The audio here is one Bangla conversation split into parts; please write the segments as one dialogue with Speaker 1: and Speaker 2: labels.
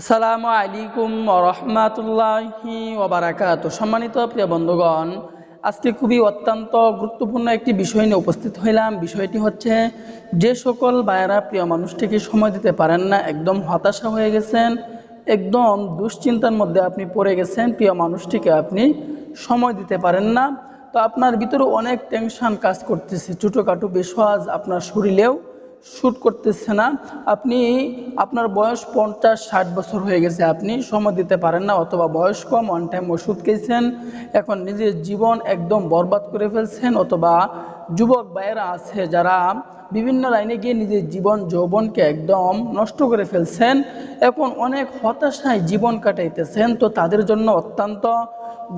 Speaker 1: আসসালামু আলাইকুম রহমাতুল্লাহি ওবারাকাত সম্মানিত প্রিয় বন্ধুগণ, আজকে খুবই অত্যন্ত গুরুত্বপূর্ণ একটি বিষয় নিয়ে উপস্থিত হইলাম। বিষয়টি হচ্ছে, যে সকল বায়েরা প্রিয় মানুষটিকে সময় দিতে পারেন না, একদম হতাশা হয়ে গেছেন, একদম দুশ্চিন্তার মধ্যে আপনি পড়ে গেছেন, প্রিয় মানুষটিকে আপনি সময় দিতে পারেন না। তো আপনার ভিতরে অনেক টেনশন কাজ করতেছে, ছোটোখাটো বিষয় আপনার শরীরেও। শ্যুট করতেছে না। আপনি, আপনার বয়স পঞ্চাশ, ষাট বছর হয়ে গেছে, আপনি সময় দিতে পারেন না, অথবা বয়স কম অন টাইম ওষুধ খেয়েছেন, এখন নিজের জীবন একদম বরবাদ করে ফেলছেন, অথবা যুবক ভাইয়েরা আছে যারা বিভিন্ন লাইনে গিয়ে নিজের জীবন, যৌবনকে একদম নষ্ট করে ফেলছেন, এখন অনেক হতাশায় জীবন কাটাইতেছেন। তো তাদের জন্য অত্যন্ত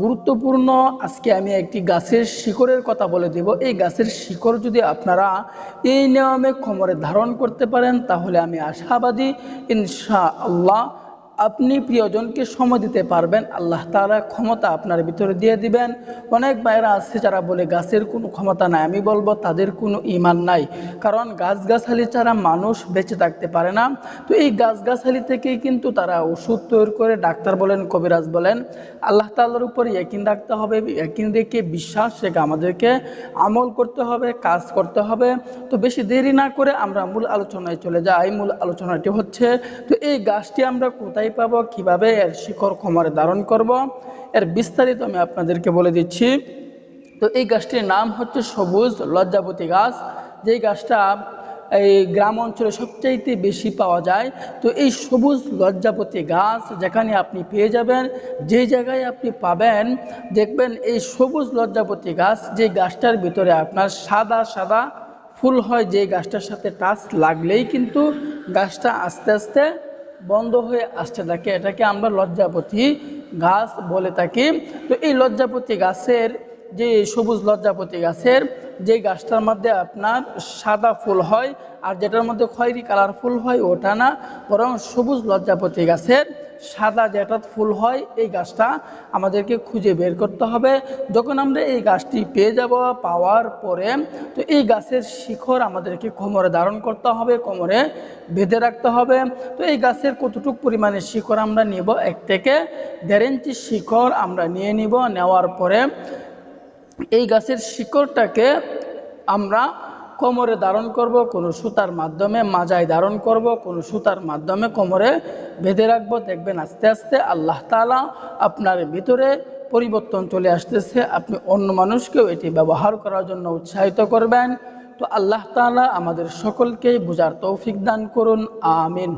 Speaker 1: গুরুত্বপূর্ণ আজকে আমি একটি গাছের শিকড়ের কথা বলে দেব। এই গাছের শিকড় যদি আপনারা এই নিয়মে কোমরে ধারণ করতে পারেন, তাহলে আমি আশাবাদী ইনশা আল্লাহ আপনি প্রিয়জনকে সময় দিতে পারবেন, আল্লাহ তাআলা ক্ষমতা আপনার ভিতরে দিয়ে দিবেন। অনেক বাইরা আছে যারা বলে, গাছের কোনো ক্ষমতা নাই। আমি বলব, তাদের কোনো ইমান নাই। কারণ গাছগাছালি ছাড়া মানুষ বেঁচে থাকতে পারে না। তো এই গাছগাছালি থেকেই কিন্তু তারা ওষুধ তৈরি করে, ডাক্তার বলেন, কবিরাজ বলেন। আল্লাহ তাআলার উপর একিন রাখতে হবে একিন রেখে বিশ্বাস রেখে আমাদেরকে আমল করতে হবে, কাজ করতে হবে। তো বেশি দেরি না করে আমরা মূল আলোচনায় চলে যাই। মূল আলোচনাটি হচ্ছে, তো এই গাছটি আমরা কোথায় পাবো, কীভাবে এর শিকড় কোমরে ধারণ করব, এর বিস্তারিত আমি আপনাদেরকে বলে দিচ্ছি। তো এই গাছটির নাম হচ্ছে সবুজ লজ্জাপতি গাছ। যেই গাছটা এই গ্রাম অঞ্চলে সবচাইতে বেশি পাওয়া যায়, তো এই সবুজ লজ্জাপতি গাছ যেখানে আপনি পেয়ে যাবেন যে জায়গায় আপনি পাবেন, দেখবেন এই সবুজ লজ্জাপতি গাছ যে গাছটার ভিতরে আপনার সাদা সাদা ফুল হয় যে গাছটার সাথে টাচ লাগলেই কিন্তু গাছটা আস্তে আস্তে বন্ধ হয়ে আসতে থাকে এটাকে আমরা লজ্জাপতি গাছ বলে থাকি। তো এই লজ্জাপতি গাছের, যে সবুজ লজ্জাপতি গাছের, যে গাছটার মধ্যে আপনার সাদা ফুল হয়, আর যেটার মধ্যে খয়েরি কালার ফুল হয়, ওটা না, বরং সবুজ লজ্জাপতি গাছের সাদা যেটা ফুল হয়, এই গাছটা আমাদেরকে খুঁজে বের করতে হবে। যখন আমরা এই গাছটি পেয়ে যাব পাওয়ার পরে, তো এই গাছের শিখর আমাদেরকে কোমরে ধারণ করতে হবে, কোমরে বেঁধে রাখতে হবে। তো এই গাছের কতটুক পরিমাণে শিকড় আমরা নিব? এক থেকে দেড় ইঞ্চি শিকড় আমরা নিয়ে নিব। নেওয়ার পরে এই গাছের শিকড়টাকে আমরা কোমরে ধারণ করব, কোনো সুতার মাধ্যমে মাজায় ধারণ করব, কোন সুতার মাধ্যমে কোমরে বেঁধে রাখব। দেখবেন আস্তে আস্তে আল্লাহ তালা আপনার ভিতরে পরিবর্তন চলে আসতেছে। আপনি অন্য মানুষকেও এটি ব্যবহার করার জন্য উৎসাহিত করবেন। তো আল্লাহ তালা আমাদের সকলকেই বোঝার তৌফিক দান করুন। আমিন।